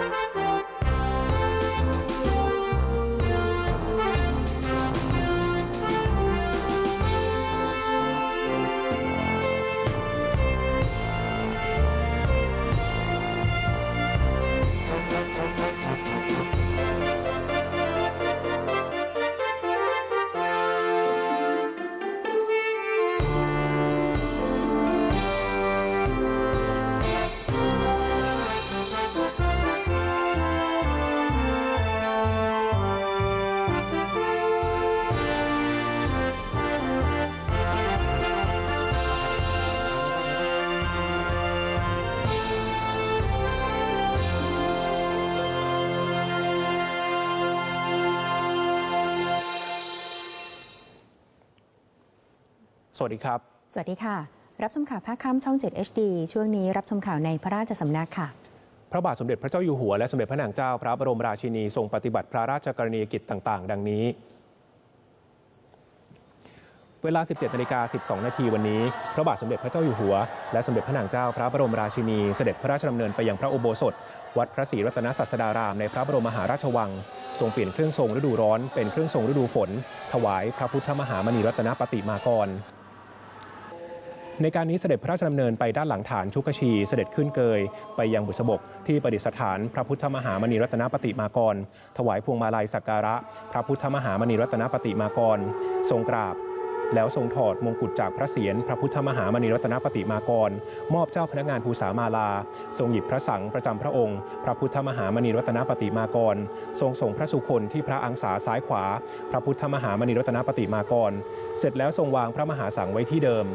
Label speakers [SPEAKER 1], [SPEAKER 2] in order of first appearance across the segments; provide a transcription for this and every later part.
[SPEAKER 1] Thank you. สวัสดีครับ
[SPEAKER 2] สวัสดีค่ะ รับชมข่าวภาคค่ำช่อง 7 HD ช่วงนี้รับชมข่าวในพระราชสำนักค่ะ
[SPEAKER 1] พระบาทสมเด็จพระเจ้าอยู่หัวและสมเด็จพระนางเจ้าพระบรมราชินีทรงปฏิบัติพระราชกรณียกิจต่าง ๆ ดังนี้ เวลา 17นาฬิกา12 นาทีวันนี้ พระบาทสมเด็จพระเจ้าอยู่หัว และสมเด็จพระนางเจ้าพระบรมราชินีเสด็จพระราชดำเนินไปยังพระอุโบสถ วัดพระศรีรัตนศาสดารามในพระบรมมหาราชวัง ทรงเปลี่ยนเครื่องทรงฤดูร้อนเป็นเครื่องทรงฤดูฝน ถวายพระพุทธมหามณีรัตนปฏิมากร ในการนี้เสด็จพระราชดำเนินไปด้านหลังฐานชุกชี เสด็จขึ้นเกย ไปยังบุษบก ที่ประดิษฐานพระพุทธมหามณีรัตนปฏิมากร ถวายพวงมาลัยสักการะ พระพุทธมหามณีรัตนปฏิมากร ทรงกราบแล้วทรงถอดมงกุฎจากพระเศียรพระพุทธมหามณีรัตนปฏิมากร มอบเจ้าพนักงานภูษามาลา ทรงหยิบพระสังประจำพระองค์ พระพุทธมหามณีรัตนปฏิมากร ทรงส่งพระสุคนที่พระอังสาซ้ายขวา พระพุทธมหามณีรัตนปฏิมากร เสร็จแล้วทรงวางพระมหาสังไว้ที่เดิม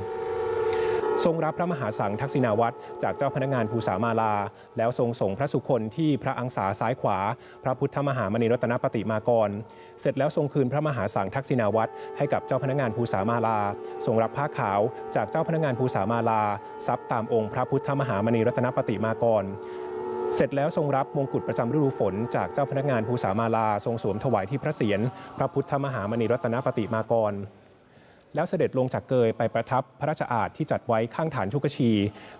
[SPEAKER 1] ทรงรับพระมหาสังทักษิณาวัตรจากเจ้าพนักงานภูษามาลา แล้วทรงส่งพระสุคนที่พระอังสาซ้ายขวา พระพุทธมหามณีรัตนปฏิมากร เสร็จแล้วทรงคืนพระมหาสังทักษิณาวัตรให้กับเจ้าพนักงานภูษามาลา ทรงรับผ้าขาวจากเจ้าพนักงานภูษามาลาทรัพย์ตามองค์พระพุทธมหามณีรัตนปฏิมากรเสร็จแล้วทรงรับมงกุฎประจำฤดูฝน จากเจ้าพนักงานภูษามาลา ทรงสวมถวายที่พระเศียรพระพุทธมหามณีรัตนปฏิมากร แล้วเสด็จลงจากเกยไปประทับพระราชอาณที่จัดไว้ข้างฐานชุกชี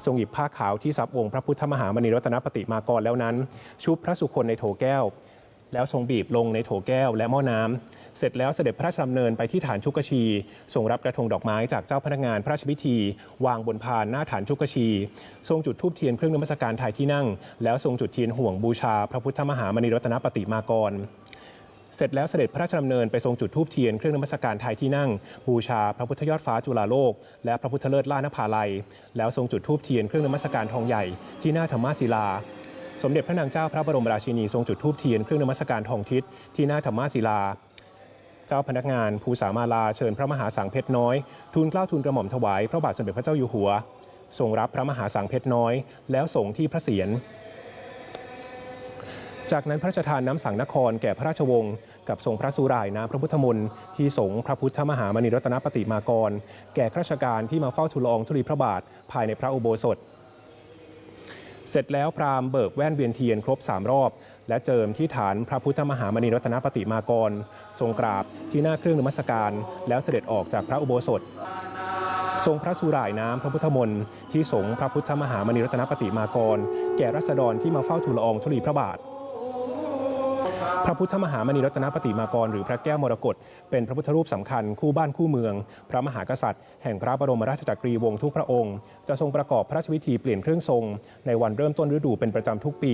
[SPEAKER 1] ทรงหยิบผ้าขาวที่ซับองค์พระพุทธมหามณีรัตนปฏิมากรแล้วนั้น ชุบพระสุคนในโถแก้ว แล้วทรงบีบลงในโถแก้วและหม้อน้ำเสร็จแล้วเสด็จพระราชดำเนินไปที่ฐานชุกชีทรงรับกระทงดอกไม้จากเจ้าพนักงานพระราชพิธี วางบนพานหน้าฐานชุกชี ทรงจุดธูปเทียนเครื่องนมัสการถ่ายที่นั่ง แล้วทรงจุดเทียนห่วงบูชา พระพุทธมหามณีรัตนปฏิมากร เสร็จแล้วเสด็จพระราชดำเนินไปทรงจุดธูปเทียนเครื่องนมัสการไทยที่นั่ง บูชาพระพุทธยอดฟ้าจุฬาโลก และพระพุทธเลิศล่านภาลัย แล้วทรงจุดธูปเทียนเครื่องนมัสการทองใหญ่ที่หน้าธรรมศิลาสมเด็จพระนางเจ้าพระบรมราชินีทรงจุดธูปเทียนเครื่องนมัสการทองทิศที่หน้าธรรมศิลา เจ้าพนักงานภูสามาลาเชิญพระมหาสังเพชรน้อยทูลเกล้าทูลกระหม่อมถวายพระบาทสมเด็จพระเจ้าอยู่หัวทรงรับพระมหาสังเพชรน้อย แล้วส่งที่พระเศียร จากนั้นพระราชทานน้ำสังนครแก่พระราชวงศ์กับทรงพระสุรายน้ำพระพุทธมนต์ที่สงฆ์พระพุทธมหามณีรัตนปฏิมากร แก่ข้าราชการที่มาเฝ้าทูลละอองธุลีพระบาทภายในพระอุโบสถ เสร็จแล้วพราหมณ์เบิกแว่นเวียนเทียนครบสามรอบ และเจิมที่ฐานพระพุทธมหามณีรัตนปฏิมากร ทรงกราบที่หน้าเครื่องนมัสการ แล้วเสด็จออกจากพระอุโบสถทรงพระสุรายน้ำพระพุทธมนต์ที่สงฆ์พระพุทธมหามณีรัตนปฏิมากร แก่รัษฎรที่มาเฝ้าทูลละอองธุลีพระบาท พระพุทธมหามณีรัตนปฏิมากร หรือพระแก้วมรกตเป็นพระพุทธรูปสำคัญคู่บ้านคู่เมือง พระมหากษัตริย์ แห่งพระบรมราชจักรีวงศ์ทุกพระองค์ จะทรงประกอบพระราชพิธีเปลี่ยนเครื่องทรง ในวันเริ่มต้นฤดูเป็นประจำทุกปี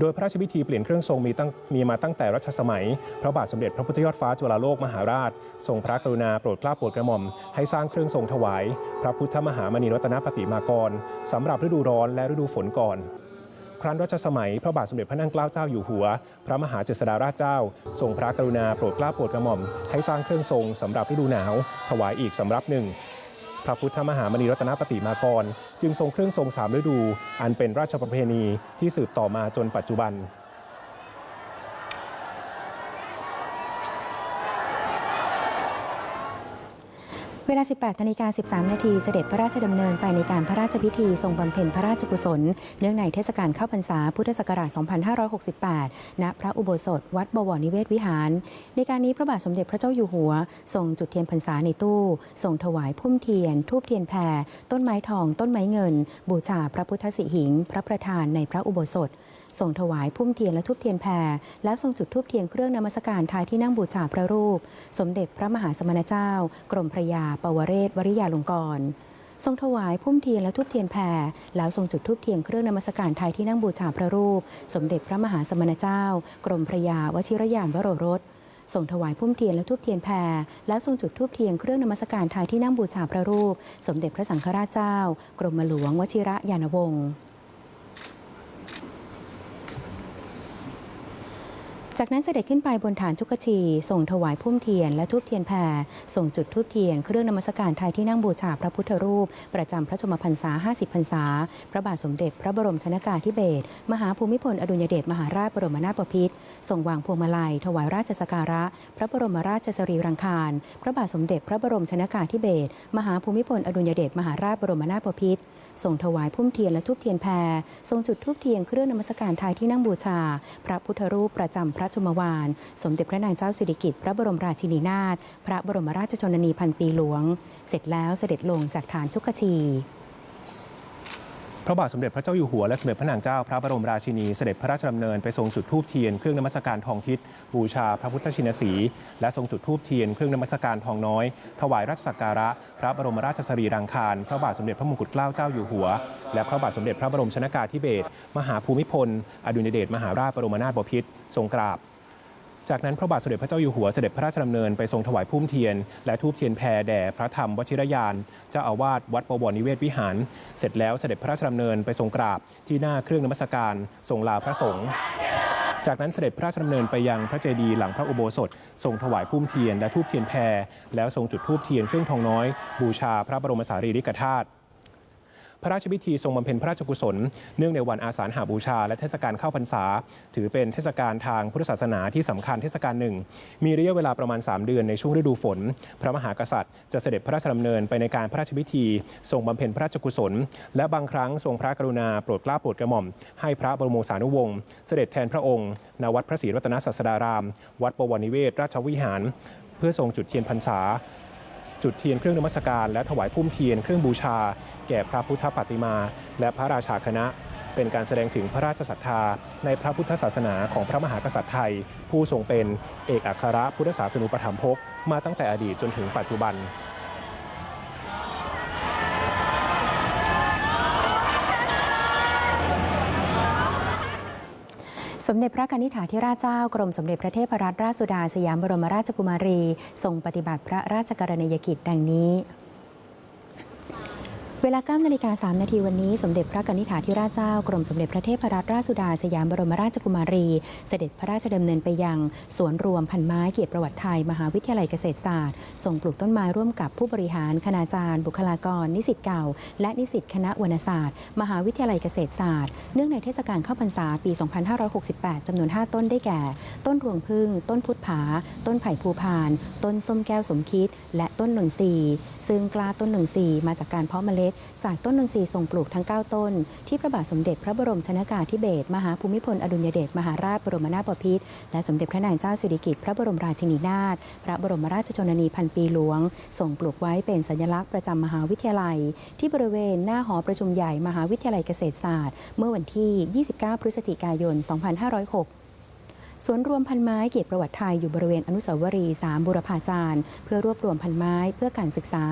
[SPEAKER 1] โดยพระราชพิธีเปลี่ยนเครื่องทรงมีตั้งมีมาตั้งแต่รัชสมัย พระบาทสมเด็จพระพุทธยอดฟ้าจุฬาโลกมหาราช ทรงพระกรุณาโปรดเกล้าโปรดกระหม่อมให้สร้างเครื่องทรงถวาย พระพุทธมหามณีรัตนปฏิมากรสำหรับฤดูร้อนและฤดูฝนก่อน ครั้นรัชสมัย พระบาทสมเด็จพระนั่งเกล้าเจ้าอยู่หัว พระมหาเจษฎาราชเจ้า ทรงพระกรุณาโปรดเกล้าโปรดกระหม่อม ให้สร้างเครื่องทรงสำหรับฤดูหนาว ถวายอีกสำรับหนึ่งพระพุทธมหามณีรัตนปฏิมากร จึงทรงเครื่องทรงสามฤดู อันเป็นราชประเพณีที่สืบต่อมาจนปัจจุบัน
[SPEAKER 2] เว เว ลา 18นาฬิกา13 นาทีเสด็จพระราชดำเนินไปในการพระราชพิธีทรงบำเพ็ญพระราชกุศล เนื่องในเทศกาลเข้าพรรษาพุทธศักราช 2568 ณ พระอุโบสถ วัดบวรนิเวศวิหาร ในการนี้พระบาทสมเด็จพระเจ้าอยู่หัวทรงจุดเทียนพรรษาในตู้ทรงถวายพุ่มเทียน ทูบเทียนแผ่ต้นไม้ทอง ต้นไม้เงิน บูชาพระพุทธสิหิง พระประธานในพระอุโบสถ ทรงถวายพุ่มเทียนและทูบเทียนแผ่แล้วทรงจุดทูบเทียนเครื่องนมัสการทายที่นั่งบูชาพระรูป สมเด็จพระมหาสมณเจ้า กรมพระยาปวเรศวริยาลงกรณ์ทรงถวายพุ่มเทียนและทูบเทียนแผ่แล้วทรงจุดทูบเทียนเครื่องนมัสการไทยที่นั่งบูชาพระรูป สมเด็จพระมหาสมณเจ้า กรมพระยาวชิรยานวโรรสส่งถวายพุ่มเทียนและทูบเทียนแผ่แล้วทรงจุดทูบเทียนเครื่องนมัสการไทยที่นั่งบูชาพระรูป สมเด็จพระสังฆราชเจ้า กรมหลวงวชิระยานวงศ์ จากนั้นเสด็จขึ้นไปบนฐานจุกชีส่งถวายพุ่มเทียนและทูบเทียนแผ่ส่งจุดทูบเทียน เครื่องนมัสการไทยที่นั่งบูชาพระพุทธรูป ประจำพระชมพรรษา 50 พรรษา พระบาทสมเด็จ พระบรมชนากาธิเบศรมหาภูมิพลอดุลยเดชมหาราชบรมนาถบพิตรส่งวางพวงมาลัย ถวายราชสักการะ พระบรมราชสรีรังคาร พระบาทสมเด็จ พระบรมชนากาธิเบศรมหาภูมิพลอดุลยเดชมหาราชบรมนาถบพิตร ส่งถวายพุ่มเทียนและทูบเทียนแพรทรงจุดทูบเทียนเครื่องนมัสการไทยที่นั่งบูชา พระพุทธรูปประจำพระชมวาน สมเด็จพระนางเจ้าสิริกิติ์พระบรมราชินีนาถพระบรมราชชนนีพันปีหลวง เสร็จแล้วเสด็จลงจากฐานชุกชี
[SPEAKER 1] พระบาทสมเด็จพระเจ้าอยู่หัวและสมเด็จพระนางเจ้าพระบรมราชินีเสด็จพระราชดำเนินไปทรงจุดธูปเทียนเครื่องนมัสการทองทิศบูชาพระพุทธชินสี และทรงจุดธูปเทียนเครื่องนมัสการทองน้อย ถวายราชสักการะ พระบรมราชสรีรังคาร พระบาทสมเด็จพระมงกุฎเกล้าเจ้าอยู่หัว และพระบาทสมเด็จพระบรมชนากาธิเบศรมหาภูมิพล อดุลยเดชมหาราชบรมนาถบพิตรทรงกราบ จากนั้นพระบาทสมเด็จพระเจ้าอยู่หัวเสด็จพระราชดำเนินไปทรงถวายพุ่มเทียน และทูบเทียนแพรแด่พระธรรมวชิรยาน เจ้าอาวาสวัดบวรนิเวศวิหาร เสร็จแล้วเสด็จพระราชดำเนินไปทรงกราบที่หน้าเครื่องนมัสการทรงลาพระสงฆ์จากนั้นเสด็จพระราชดำเนินไปยังพระเจดีย์หลังพระอุโบสถทรงถวายพุ่มเทียนและทูบเทียนแพรแล้วทรงจุดทูบเทียนเครื่องทองน้อย บูชาพระบรมสารีริกธาตุ พระราชพิธีทรงบำเพ็ญพระราชกุศล เนื่องในวันอาสาฬหาบูชา และเทศกาลเข้าพรรษา ถือเป็นเทศกาลทางพุทธศาสนาที่สำคัญเทศกาลหนึ่ง มีระยะเวลาประมาณ 3 เดือนในช่วงฤดูฝน พระมหากษัตริย์จะเสด็จพระราชดำเนินไปในการพระราชพิธี ทรงบำเพ็ญพระราชกุศล และบางครั้งทรงพระกรุณาโปรดเกล้าโปรดกระหม่อม ให้พระบรมสานุวงศ์เสด็จแทนพระองค์ณวัดพระศรีรัตนศาสดาราม วัดบวรนิเวศราชวิหาร เพื่อทรงจุดเทียนพรรษา จุดเทียนเครื่องนมัสการ และถวายพุ่มเทียนเครื่องบูชา แก่พระพุทธปฏิมา และพระราชาคณะ เป็นการแสดงถึงพระราชศรัทธา ในพระพุทธศาสนาของพระมหากษัตริย์ไทย ผู้ทรงเป็นเอกอัครพุทธศาสนุปถัมภกมาตั้งแต่อดีตจนถึงปัจจุบัน
[SPEAKER 2] สมเด็จพระกนิษฐาธิราชเจ้ากรมสมเด็จพระเทพรัตนราชสุดาสยามบรมราชกุมารีทรงปฏิบัติพระราชกรณียกิจดังนี้ เวลา9นาฬิกา3นาทีวันนี้ สมเด็จพระกนิษฐาธิราชเจ้ากรมสมเด็จพระเทพรัตนราชสุดาสยามบรมราชกุมารี เสด็จพระราชดำเนินไปยังสวนรวมพันไม้เกียรติประวัติไทย มหาวิทยาลัยเกษตรศาสตร์ส่งปลูกต้นไม้ร่วมกับผู้บริหาร คณาจารย์ บุคลากร นิสิตเก่า และนิสิตคณะวรรณศาสตร์ มหาวิทยาลัยเกษตรศาสตร์เนื่องในเทศกาลเข้าพรรษาปี 2568 จำนวน 5 ต้นได้แก่ ต้นรวงพึ่ง ต้นพุทธผา ต้นไผ่ภูพาน ต้นส้มแก้วสมคิด และต้นหนนทรีซึ่งกล้าต้นหนนทรีมาจากการเพาะเมล็ดจากต้นนนทรีทรงปลูกทั้ง 9 ต้น ที่พระบาทสมเด็จพระบรมชนากาธิเบศรมหาภูมิพลอดุลยเดชมหาราชบรมนาถบพิตรและสมเด็จพระนางเจ้าสิริกิติ์พระบรมราชินีนาถพระบรมราชชนนีพันปีหลวงส่งปลูกไว้เป็นสัญลักษณ์ประจำมหาวิทยาลัย ที่บริเวณหน้าหอประชุมใหญ่มหาวิทยาลัยเกษตรศาสตร์ เมื่อวันที่ 29 พฤศจิกายน 2506 สวนรวมพันไม้เกียรติประวัติไทยอยู่บริเวณอนุสาวรีย์สามบุรพาจารย์ เพื่อรวบรวมพันไม้เพื่อการศึกษา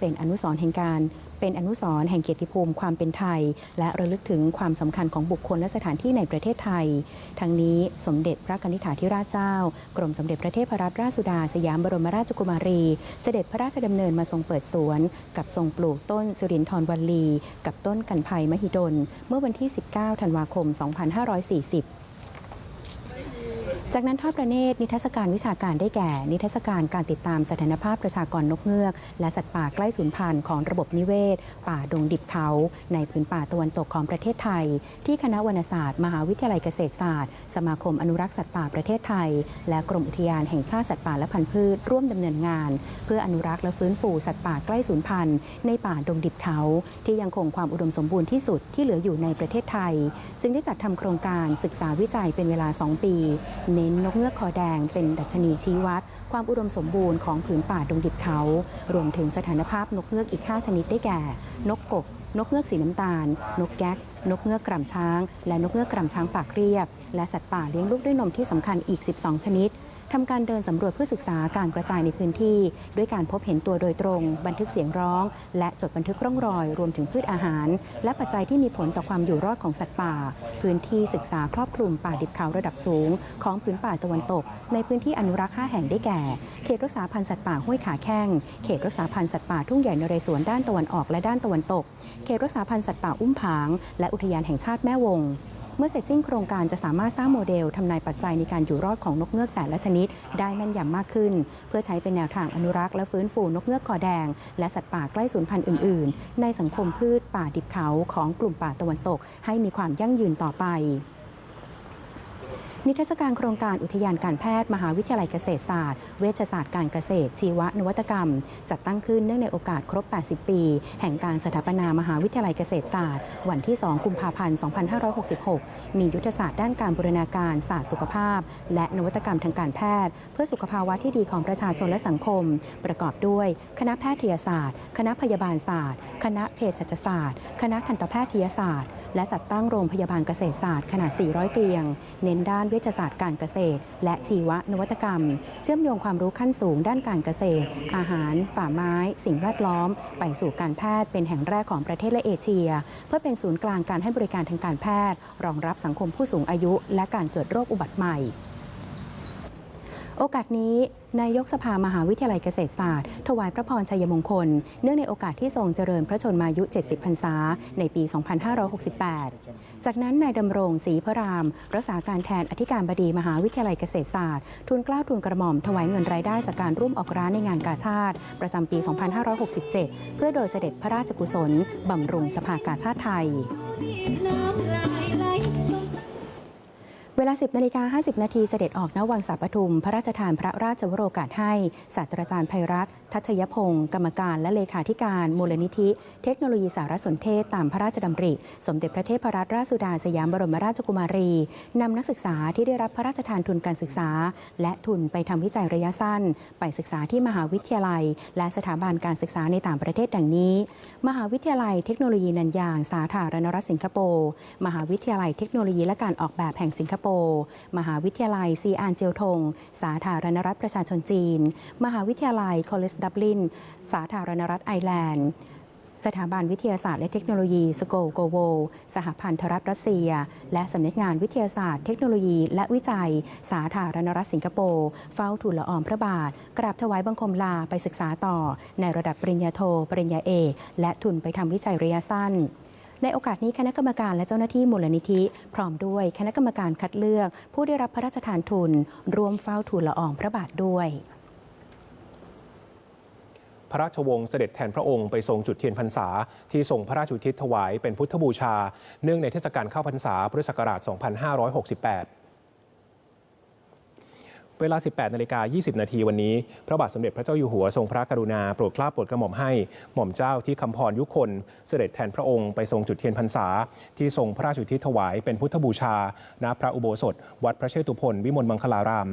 [SPEAKER 2] เป็นอนุสรแห่งการ เป็นอนุสรแห่งเกียรติภูมิความเป็นไทย และระลึกถึงความสำคัญของบุคคลและสถานที่ในประเทศไทย ทั้งนี้สมเด็จพระนิษฐาธิราชเจ้า กรมสมเด็จพระเทพรัตนราชสุดาสยามบรมราชกุมารี เสด็จพระราชดำเนินมาทรงเปิดสวน กับทรงปลูกต้นสิรินทรวัลลี กับต้นกันภัยมหิดล เมื่อวันที่ 19 ธันวาคม 2540 จากนั้นทอดพระเนตรนิทรรศการวิชาการได้แก่ นิทรรศการการติดตามสถานภาพประชากรนกเงือก และสัตว์ป่าใกล้สูญพันธุ์ของระบบนิเวศ ป่าดงดิบเขา ในพื้นป่าตะวันตกของประเทศไทย ที่คณะวรรณศาสตร์ มหาวิทยาลัยเกษตรศาสตร์ สมาคมอนุรักษ์สัตว์ป่าประเทศไทย และกรมอุทยานแห่งชาติสัตว์ป่าและพันธุ์พืชร่วมดำเนินงาน เพื่ออนุรักษ์และฟื้นฟูสัตว์ป่าใกล้สูญพันธุ์ในป่าดงดิบเขา ที่ยังคงความอุดมสมบูรณ์ที่สุดที่เหลืออยู่ในประเทศไทย จึงได้จัดทำโครงการศึกษาวิจัยเป็นเวลา 2 ปีน้นนกเงือกคอแดงเป็นดัชนีชี้วัด ความอุดมสมบูรณ์ของผืนป่าดงดิบเขา รวมถึงสถานภาพนกเงือกอีก 5 ชนิดได้แก่ นกกกนกเงือกสีน้ำตาล นกแก๊ก นกเงือกกร่ำช้าง และนกเงือกกร่ำช้างปากเรียบ และสัตว์ป่าเลี้ยงลูกด้วยนมที่สำคัญอีก 12 ชนิด ทำการเดินสำรวจเพื่อศึกษาการกระจายในพื้นที่ ด้วยการพบเห็นตัวโดยตรง บันทึกเสียงร้อง และจดบันทึกร่องรอย รวมถึงพืชอาหาร และปัจจัยที่มีผลต่อความอยู่รอดของสัตว์ป่า พื้นที่ศึกษาครอบคลุมป่าดิบเขาระดับสูง ของพื้นป่าตะวันตก ในพื้นที่อนุรักษ์ 5 แห่งได้แก่ เขตรักษาพันธุ์สัตว์ป่าห้วยขาแข้งเขตรักษาพันธุ์สัตว์ป่าทุ่งใหญ่นเรศวรด้านตะวันออกและด้านตะวันตก เขตรักษาพันธุ์สัตว์ป่าอุ้มผาง และอุทยานแห่งชาติแม่วง เมื่อเสร็จสิ้นโครงการจะสามารถสร้างโมเดลทำนายปัจจัยในการอยู่รอดของนกเงือกแต่ละชนิด ได้แม่นยำมากขึ้น เพื่อใช้เป็นแนวทางอนุรักษ์และฟื้นฟูนกเงือกคอแดง และสัตว์ป่าใกล้สูญพันธุ์อื่น ๆ ในสังคมพืชป่าดิบเขาของกลุ่มป่าตะวันตก ให้มีความยั่งยืนต่อไป นิทรรศการโครงการอุทยานการแพทย์ มหาวิทยาลัยเกษตรศาสตร์ เวชศาสตร์การเกษตร ชีวนวัตกรรม จัดตั้งขึ้นเนื่องในโอกาสครบ 80 ปี แห่งการสถาปนามหาวิทยาลัยเกษตรศาสตร์ วันที่ 2 กุมภาพันธ์ 2566 มียุทธศาสตร์ด้านการบูรณาการศาสตร์สุขภาพ และนวัตกรรมทางการแพทย์ เพื่อสุขภาวะที่ดีของประชาชนและสังคม ประกอบด้วย คณะแพทยศาสตร์ คณะพยาบาลศาสตร์ คณะเภสัชศาสตร์ คณะทันตแพทยศาสตร์ และจัดตั้งโรงพยาบาลเกษตรศาสตร์ขนาด 400 เตียง เน้นด้านเวชศาสตร์การเกษตร และชีวนวัตกรรม เชื่อมโยงความรู้ขั้นสูงด้านการเกษตร อาหาร ป่าไม้ สิ่งแวดล้อม ไปสู่การแพทย์เป็นแห่งแรกของประเทศและเอเชีย เพื่อเป็นศูนย์กลางการให้บริการทางการแพทย์ รองรับสังคมผู้สูงอายุ และการเกิดโรคอุบัติใหม่ โอกาสนี้นายกสภามหาวิทยาลัยเกษตรศาสตร์ ถวายพระพรชัยมงคล เนื่องในโอกาสที่ทรงเจริญพระชนมายุ 70 พรรษา ในปี 2568 จากนั้นนายดำรงศรีพระราม รักษาการแทนอธิการบดีมหาวิทยาลัยเกษตรศาสตร์ ทุนกล้าวทุนกระหม่อมถวายเงินรายได้จากการร่วมออกร้านในงานกาชาติ ประจำปี 2567 เพื่อโดยเสด็จพระราชกุศลบำรุงสภากาชาติไทย เวลา 10นาฬิกา50 นาทีเสด็จออกณวังสาปทุม พระราชทานพระราชวโรกาสให้ศาสตราจารย์ไพรัตน์ทัชยพงศ์กรรมการและเลขาธิการมูลนิธิ เทคโนโลยีสารสนเทศตามพระราชดำริ สมเด็จพระเทพรัตนราชสุดาสยามบรมราชกุมารีนำนักศึกษาที่ได้รับพระราชทานทุนการศึกษา และทุนไปทำวิจัยระยะสั้น ไปศึกษาที่มหาวิทยาลัย และสถาบันการศึกษาในต่างประเทศดังนี้ มหาวิทยาลัยเทคโนโลยีนันยางสาธารณรัฐสิงคโปร์มหาวิทยาลัยเทคโนโลยีและการออกแบบแห่งสิงคโปร์มหาวิทยาลัยซีอานเจียวทง สาธารณรัฐประชาชนจีน มหาวิทยาลัยคอลเลจดับลิน สาธารณรัฐไอร์แลนด์สถาบันวิทยาศาสตร์และเทคโนโลยีสโกโกโว สหพันธรัฐรัสเซีย และสำนักงานวิทยาศาสตร์เทคโนโลยี และวิจัย สาธารณรัฐสิงคโปร์เฝ้าทูลละอองพระบาท กราบถวายบังคมลาไปศึกษาต่อ ในระดับปริญญาโท ปริญญาเอก และทุนไปทำวิจัยระยะสั้น ในโอกาสนี้คณะกรรมการและเจ้าหน้าที่มูลนิธิ พร้อมด้วยคณะกรรมการคัดเลือก ผู้ได้รับพระราชทานทุนร่วมเฝ้าทูลละอองพระบาทด้วย
[SPEAKER 1] พระราชวงศ์เสด็จแทนพระองค์ไปทรงจุดเทียนพรรษา ที่ทรงพระราชอุทิศถวายเป็นพุทธบูชา เนื่องในเทศกาลเข้าพรรษาพุทธศักราช 2568 เวลา 18นาฬิกา20 นาทีวันนี้ พระบาทสมเด็จพระเจ้าอยู่หัวทรงพระกรุณาโปรดเกล้าโปรดกระหม่อมให้หม่อมเจ้าที่คำพรยุคน เสด็จแทนพระองค์ไปทรงจุดเทียนพรรษา ที่ทรงพระราชอุทิศถวายเป็นพุทธบูชา ณ พระอุโบสถ วัดพระเชตุพนวิมลมังคลาราม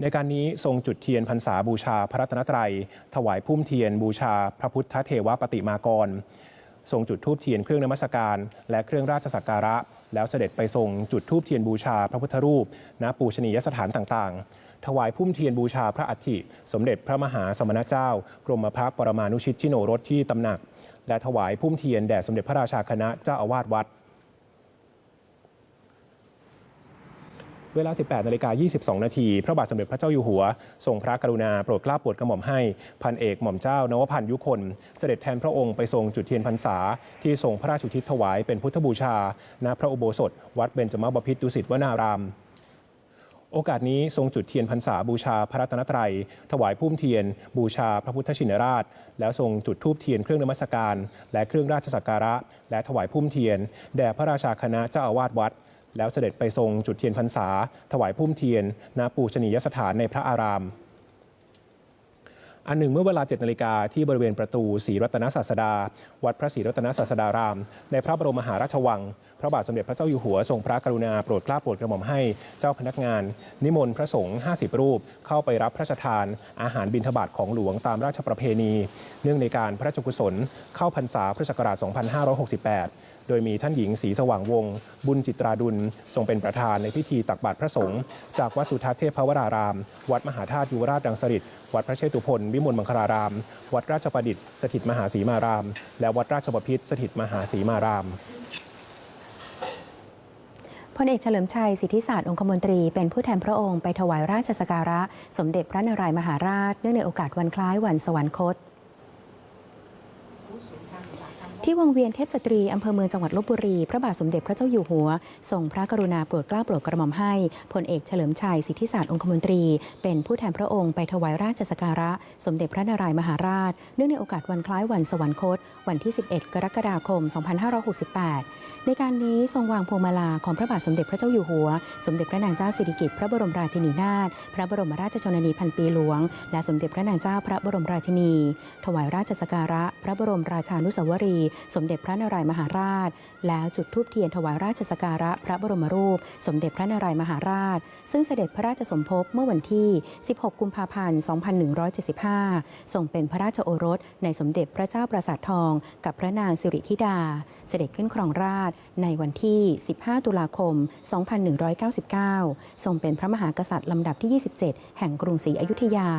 [SPEAKER 1] ในการนี้ทรงจุดเทียนพรรษาบูชาพระรัตนตรัย ถวายพุ่มเทียนบูชาพระพุทธเทวปฏิมากร ทรงจุดธูปเทียนเครื่องนมัสการ และเครื่องราชสักการะ แล้วเสด็จไปทรงจุดธูปเทียนบูชาพระพุทธรูป ณปูชนียสถานต่างๆ ถวายพุ่มเทียนบูชาพระอัฐิ สมเด็จพระมหาสมณเจ้า กรมพระปรมานุชิตชิโนรสที่ตำหนัก และถวายพุ่มเทียนแด่สมเด็จพระราชาคณะเจ้าอาวาสวัดเวลา 18นาฬิกา22 นาที พระบาทสมเด็จพระเจ้าอยู่หัว ทรงพระกรุณาโปรดเกล้าโปรดกระหม่อมให้ พันเอกหม่อมเจ้านวพันธ์ยุคน เสด็จแทนพระองค์ไปทรงจุดเทียนพรรษา ที่ทรงพระราชอุทิศถวายเป็นพุทธบูชา ณ พระอุโบสถ วัดเบญจมบพิตรดุสิตวนาราม โอกาสนี้ทรงจุดเทียนพรรษาบูชาพระรัตนตรัย ถวายพุ่มเทียน บูชาพระพุทธชินราช แล้วทรงจุดธูปเทียนเครื่องนมัสการ และเครื่องราชสักการะ และถวายพุ่มเทียน แด่พระราชาคณะเจ้าอาวาสวัด แล้วเสด็จไปทรงจุดเทียนพรรษา ถวายพุ่มเทียนณปูชนียสถานในพระอาราม อันหนึ่งเมื่อเวลา7นาฬิกาที่บริเวณประตูศรีรัตนศาสดา วัดพระศรีรัตนศาสดาราม ในพระบรมมหาราชวัง พระบาทสมเด็จพระเจ้าอยู่หัวทรงพระกรุณาโปรดเกล้าโปรดกระหม่อมให้เจ้าพนักงาน นิมนต์พระสงฆ์50 รูป เข้าไปรับพระราชทาน อาหารบิณฑบาตของหลวงตามราชประเพณี เนื่องในการพระราชกุศลเข้าพรรษาพุทธศักราช 2568 โดยมีท่านหญิงศรีสว่างวง บุญจิตราดุลทรงเป็นประธานในพิธีตักบาตรพระสงฆ์จากวัดสุทัศน์เทพวราราม วัดมหาธาตุยุวราชดังสฤษดิ์วัดพระเชตุพนวิมลมังคลาราม วัดราชประดิษฐ์สถิตมหาสีมาราม และวัดราชบพิตรสถิตมหาสีมาราม
[SPEAKER 2] พลเอกเฉลิมชัยสิทธิศาสตร์องคมนตรีเป็นผู้แทนพระองค์ไปถวายราชสการะ สมเด็จพระนารายมหาราช เนื่องในโอกาสวันคล้ายวันสวรรคต ที่วงเวียนเทพสตรีอำเภอเมืองจังหวัดลบบุรี พระบาทสมเด็จพระเจ้าอยู่หัวทรงพระกรุณาโปรดเกล้าโปรดกระหม่อมให้พลเอกเฉลิมชัยสิทธิศาสตร์องคมนตรี เป็นผู้แทนพระองค์ไปถวายราชสักการะ สมเด็จพระนารายมหาราช เนื่องในโอกาสวันคล้ายวันสวรรคต วันที่ 11 กรกฎาคม 2568 ในการนี้ทรงวางพวงมาลาของพระบาทสมเด็จพระเจ้าอยู่หัว สมเด็จพระนางเจ้าสิริกิติ์พระบรมราชินีนาถพระบรมราชชนนีพันปีหลวง และสมเด็จพระนางเจ้าพระบรมราชินี ถวายราชสักการะ พระบรมราชานุสาวรีย์สมเด็จพระนารายมหาราช แล้วจุดธูปเทียนถวายราชสการะพระบรมรูป สมเด็จพระนารายมหาราช ซึ่งเสด็จพระราชสมภพเมื่อวันที่ 16 กุมภาพันธ์ 2175 ทรงเป็นพระราชโอรสในสมเด็จพระเจ้าประสาททอง กับพระนางสิริธิดา เสด็จขึ้นครองราชในวันที่ 15 ตุลาคม 2199 ทรงเป็นพระมหากษัตริย์ลำดับที่ 27 แห่งกรุงศรีอยุธยา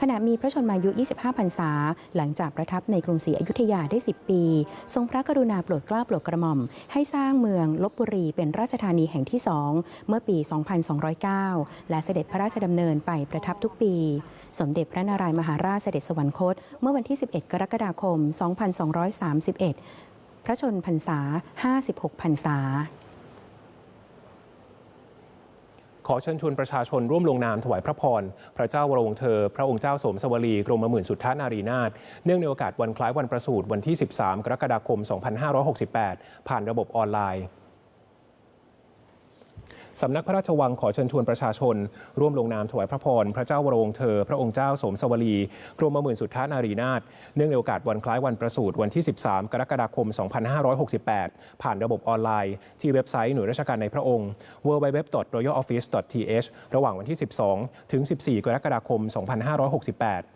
[SPEAKER 2] ขณะมีพระชนมายุ 25 พรรษา หลังจากประทับในกรุงศรีอยุธยาได้ 10 ปี ทรงพระกรุณาโปรดเกล้าโปรดกระหม่อม ให้สร้างเมืองลบบุรีเป็นราชธานีแห่งที่สองเมื่อปี 2209 และเสด็จพระราชดำเนินไปประทับทุกปี สมเด็จพระนารายมหาราชเสด็จสวรรคต เมื่อวันที่ 11 กรกฎาคม 2231 พระชนพรรษา 56 พรรษา
[SPEAKER 1] ขอเชิญชวนประชาชนร่วมลงนามถวายพระพร พระเจ้าวรวงเธอ พระองค์เจ้าสมสวรีกรมหมื่นสุทธานารีนาถเนื่องในโอกาสวันคล้ายวันประสูติวันที่ 13 กรกฎาคม 2568 ผ่านระบบออนไลน์ สำนักพระราชวังขอเชิญชวนประชาชน ร่วมลงนามถวายพระพร พระเจ้าวรวงเธอ พระองค์เจ้าสมสวรี กรมหมื่นสุทธานารีนาถเนื่องในโอกาสวันคล้ายวันประสูติวันที่ 13 กรกฎาคม 2568 ผ่านระบบออนไลน์ ที่เว็บไซต์หน่วยราชการในพระองค์ www.royaloffice.th ระหว่างวันที่ 12 ถึง 14 กรกฎาคม 2568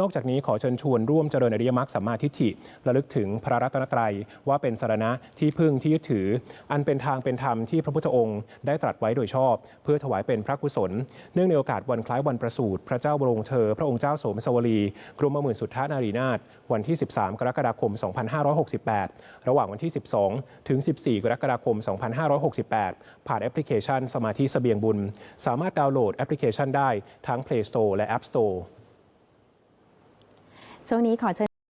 [SPEAKER 1] นอกจากนี้ขอเชิญชวนร่วมเจริญอริยมรรคสัมมาทิฏฐิระลึกถึงพระรัตนตรัยว่าเป็นสารณะที่พึ่งที่ยึดถือ อันเป็นทางเป็นธรรมที่พระพุทธองค์ได้ตรัสไว้โดยชอบ เพื่อถวายเป็นพระกุศล เนื่องในโอกาสวันคล้ายวันประสูติพระเจ้าบรมเธอ พระองค์เจ้าโสมสวรีกรมหมื่นสุทธานารีนาถวันที่ 13 กรกฎาคม 2568 ระหว่างวันที่ 12 ถึง 14 กรกฎาคม 2568 ผ่านแอปพลิเคชันสมาธิเสบียงบุญ สามารถดาวน์โหลดแอปพลิเคชันได้ทั้ง Play Store และ App Store
[SPEAKER 2] ช่วงนี้ขอเชิญ